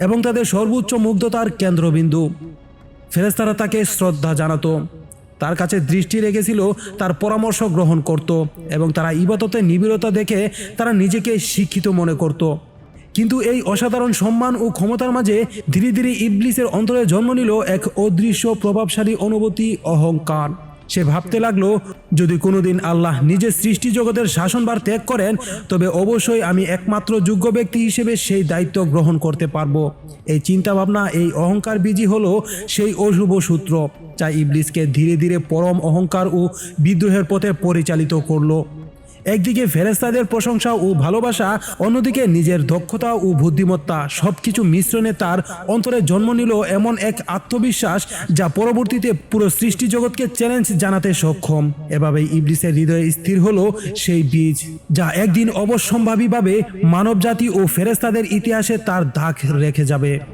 এবং তাদের সর্বোচ্চ মুগ্ধতার কেন্দ্রবিন্দু। ফেরেস্তারা তাকে শ্রদ্ধা জানাতো। তার কাছে দৃষ্টি রেখেছিল, তার পরামর্শ গ্রহণ করত এবং তারা ইবাদতে নিবিড়তা দেখে তারা নিজেকে শিক্ষিত মনে করত। কিন্তু এই অসাধারণ সম্মান ও ক্ষমতার মাঝে ধীরে ধীরে ইবলিসের অন্তরে জন্ম নিল এক অদৃশ্য প্রভাবশালী অনুভূতি, অহংকার। সে ভাবতে লাগল, যদি কোনোদিন আল্লাহ নিজের সৃষ্টি জগতের শাসনভার ত্যাগ করেন, তবে অবশ্যই আমি একমাত্র যোগ্য ব্যক্তি হিসেবে সেই দায়িত্ব গ্রহণ করতে পারব। এই চিন্তাভাবনা, এই অহংকার বীজই হলো সেই অশুভ সূত্র, যা ইবলিসকে ধীরে ধীরে পরম অহংকার ও বিদ্রোহের পথে পরিচালিত করল। একদিকে ফেরেস্তাদের প্রশংসা ও ভালোবাসা, অন্যদিকে নিজের দক্ষতা ও বুদ্ধিমত্তা সবকিছু মিশ্রণে তার অন্তরে জন্ম নিল এমন এক আত্মবিশ্বাস যা পরবর্তীতে পুরো সৃষ্টি জগৎকে চ্যালেঞ্জ জানাতে সক্ষম। এভাবে ইবলিসের হৃদয়ে স্থির হলো সেই বীজ যা একদিন অবশ্যম্ভাবীভাবে মানবজাতি ও ফেরেস্তাদের ইতিহাসে তার দাগ রেখে যাবে।